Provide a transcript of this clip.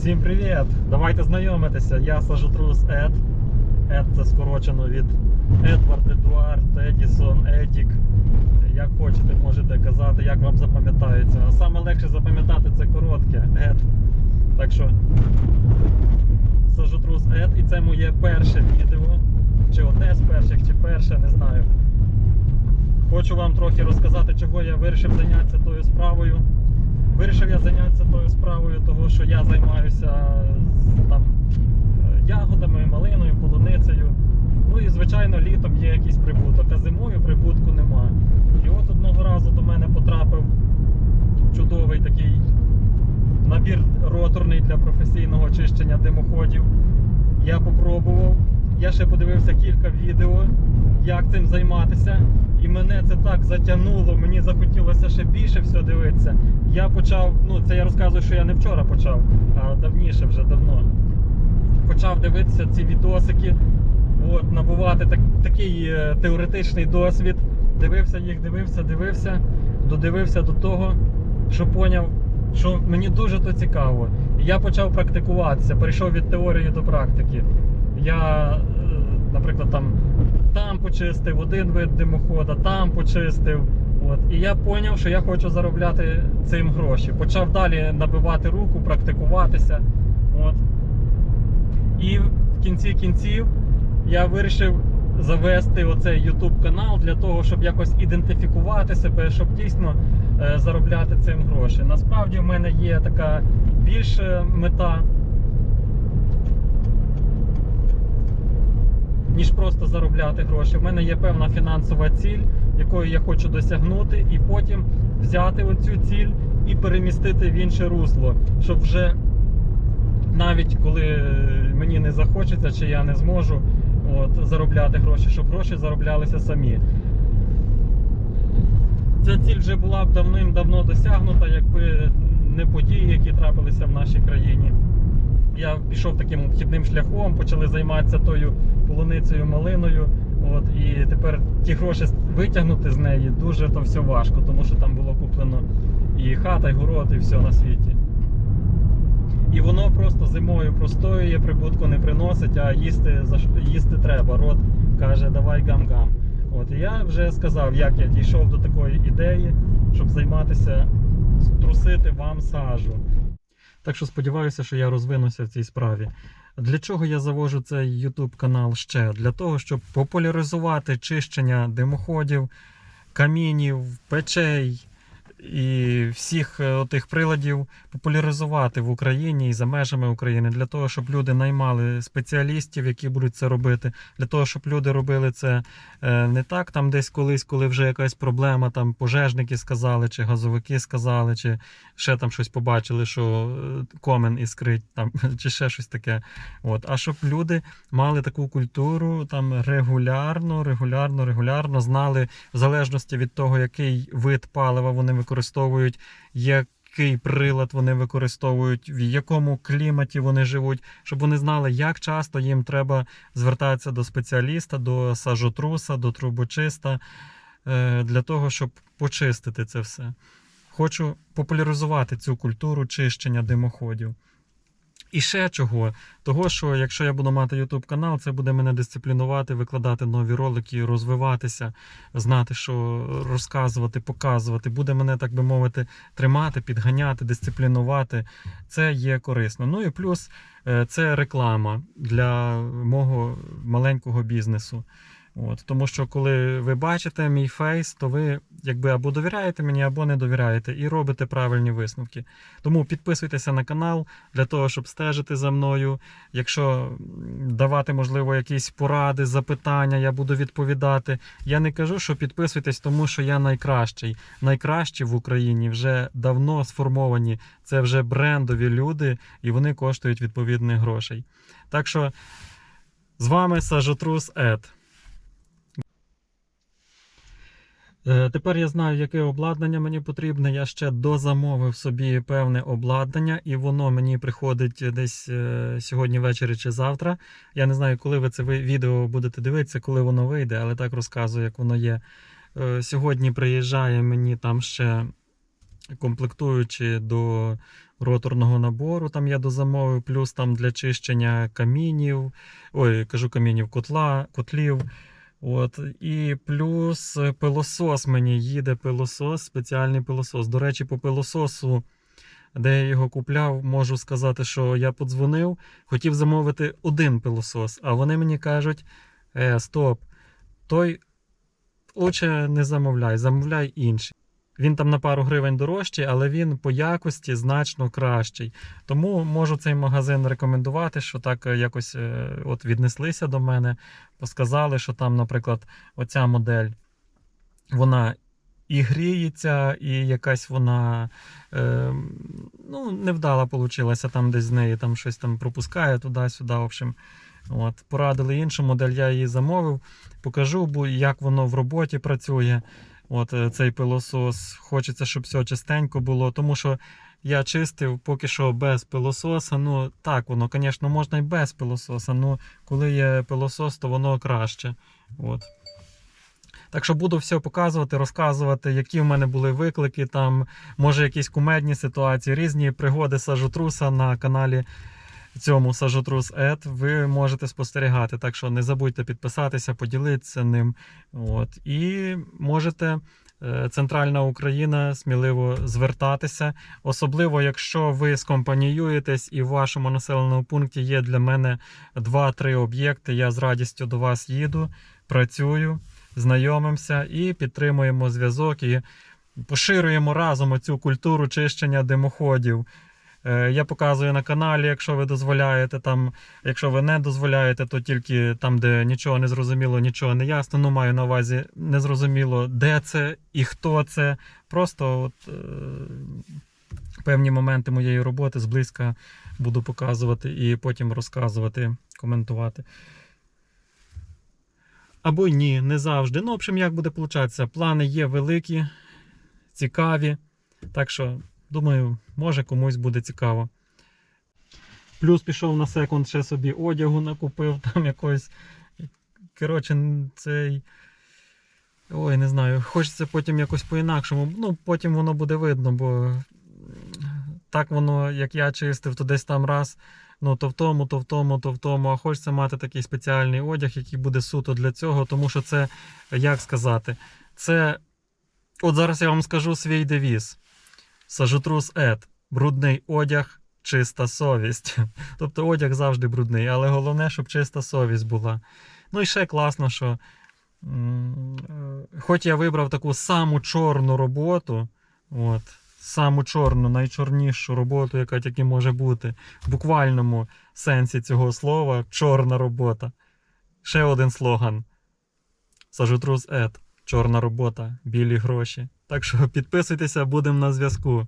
Всім привіт! Давайте знайомитися. Я сажотрус Ед. Ед це скорочено від Едвард, Едуард, Едісон, Едік. Як хочете, можете казати, як вам запам'ятається. А саме легше запам'ятати це коротке Ед. Так що сажотрус Ед, і це моє перше відео. Чи одне з перших, чи перше, не знаю. Хочу вам трохи розказати, чого я вирішив зайнятися тою справою. Вирішив я зайнятися тою справою, того що я займаюся там, е, ягодами, малиною, полуницею. Ну і звичайно літом є якийсь прибуток, а зимою прибутку нема. І от одного разу до мене потрапив чудовий такий набір роторний для професійного чищення димоходів. Я попробував. Я ще подивився кілька відео, як цим займатися. І мене це так затягнуло, мені захотілося ще більше все дивитися. Я почав, ну це я розказую, що я не вчора почав, а давніше вже давно. Почав дивитися ці відосики, от, набувати так, такий е, теоретичний досвід. Дивився їх, дивився, дивився, додивився до того, що поняв, що мені дуже то цікаво. І я почав практикуватися, перейшов від теорії до практики. Я, е, наприклад, там, там почистив один вид димохода, там почистив. От. І я зрозумів, що я хочу заробляти цим гроші. Почав далі набивати руку, практикуватися. От. І в кінці кінців я вирішив завести оцей YouTube канал для того, щоб якось ідентифікувати себе, щоб дійсно е, заробляти цим гроші. Насправді в мене є така більша мета. Ніж просто заробляти гроші. В мене є певна фінансова ціль, якою я хочу досягнути, і потім взяти оцю ціль і перемістити в інше русло, щоб вже навіть коли мені не захочеться чи я не зможу от, заробляти гроші, щоб гроші зароблялися самі. Ця ціль вже була б давним-давно досягнута, якби не події, які трапилися в нашій країні. Я пішов таким обхідним шляхом, почали займатися тою полуницею, малиною. От, і тепер ті гроші витягнути з неї дуже то все важко, тому що там було куплено і хата, і город, і все на світі. І воно просто зимою простоює, прибутку не приносить, а їсти, їсти треба. Рот каже, давай гам-гам. От, і я вже сказав, як я дійшов до такої ідеї, щоб займатися, трусити вам сажу. Так що сподіваюся, що я розвинуся в цій справі. Для чого я завожу цей YouTube канал ще? Для того, щоб популяризувати чищення димоходів, камінів, печей і всіх е, отих приладів популяризувати в Україні і за межами України, для того, щоб люди наймали спеціалістів, які будуть це робити, для того, щоб люди робили це е, не так, там десь колись, коли вже якась проблема, там пожежники сказали, чи газовики сказали, чи ще там щось побачили, що е, комен іскрить, там, чи ще щось таке. От. А щоб люди мали таку культуру там регулярно, регулярно, регулярно знали, в залежності від того, який вид палива вони використовують, який прилад вони використовують, в якому кліматі вони живуть, щоб вони знали, як часто їм треба звертатися до спеціаліста, до сажотруса, до трубочиста, е, для того, щоб почистити це все. Хочу популяризувати цю культуру чищення димоходів. І ще чого? Того, що якщо я буду мати YouTube канал, це буде мене дисциплінувати, викладати нові ролики, розвиватися, знати, що розказувати, показувати, буде мене, так би мовити, тримати, підганяти, дисциплінувати. Це є корисно. Ну і плюс е, це реклама для мого маленького бізнесу. От, тому що коли ви бачите мій фейс, то ви якби або довіряєте мені, або не довіряєте, і робите правильні висновки. Тому підписуйтеся на канал для того, щоб стежити за мною. Якщо давати, можливо, якісь поради, запитання, я буду відповідати. Я не кажу, що підписуйтесь, тому що я найкращий. Найкращі в Україні вже давно сформовані. Це вже брендові люди, і вони коштують відповідних грошей. Так що з вами Сажотрус Ед. Е, Тепер я знаю, яке обладнання мені потрібне. Я ще дозамовив собі певне обладнання, і воно мені приходить десь е, сьогодні ввечері чи завтра. Я не знаю, коли ви це відео будете дивитися, коли воно вийде, але так розказую, як воно є. Е, Сьогодні приїжджає мені там ще комплектуючи до роторного набору. Там я дозамовив, плюс там для чищення камінів. Ой, кажу камінів, котла, котлів. От, і плюс пилосос мені їде пилосос, спеціальний пилосос. До речі, по пилососу, де я його купляв, можу сказати, що я подзвонив, хотів замовити один пилосос, а вони мені кажуть: е, стоп, той лучше не замовляй, замовляй інший. Він там на пару гривень дорожчий, але він по якості значно кращий. Тому можу цей магазин рекомендувати, що так е, якось е, от віднеслися до мене, сказали, що там, наприклад, оця модель, вона і гріється, і якась вона е, ну, невдала получилася, там десь з неї там щось там пропускає туди-сюди. В общем, от, порадили іншу модель, я її замовив. Покажу, як воно в роботі працює. От е, цей пилосос. Хочеться, щоб все чистенько було, тому що я чистив поки що без пилососа. Ну так, воно, звісно, можна і без пилососа. Ну, коли є пилосос, то воно краще. От. Так що буду все показувати, розказувати, які в мене були виклики, там, може, якісь кумедні ситуації, різні пригоди сажотруса на каналі цьому Сажотрус Ед. Ви можете спостерігати. Так що не забудьте підписатися, поділитися ним. От. І можете. е, Центральна Україна сміливо звертатися, особливо якщо ви скомпаніюєтесь і в вашому населеному пункті є для мене 2-3 об'єкти. Я з радістю до вас їду, працюю, знайомимося і підтримуємо зв'язок і поширюємо разом оцю культуру чищення димоходів. Е, Я показую на каналі, якщо ви дозволяєте. Там, якщо ви не дозволяєте, то тільки там, де нічого не зрозуміло, нічого не ясно. Ну, маю на увазі не зрозуміло, де це і хто це. Просто от, е, певні моменти моєї роботи зблизька буду показувати і потім розказувати, коментувати. Або ні, не завжди. Ну, в общем, як буде получатися? Плани є великі, цікаві. Так що, думаю, може комусь буде цікаво. Плюс пішов на секунд, ще собі одягу накупив, там якось. Коротше, цей. Ой, не знаю. Хочеться потім якось по-інакшому. Ну, потім воно буде видно, бо так воно, як я чистив, то десь там раз. Ну, то в тому, то в тому, то в тому. А хочеться мати такий спеціальний одяг, який буде суто для цього, тому що це, як сказати, це. От зараз я вам скажу свій девіз. Сажотрус Ед. Брудний одяг, чиста совість. Тобто одяг завжди брудний, але головне, щоб чиста совість була. Ну і ще класно, що е, хоч я вибрав таку саму чорну роботу, от, саму чорну, найчорнішу роботу, яка тільки може бути, в буквальному сенсі цього слова чорна робота. Ще один слоган. Сажотрус Ед. Чорна робота, білі гроші. Так що підписуйтеся, будемо на зв'язку.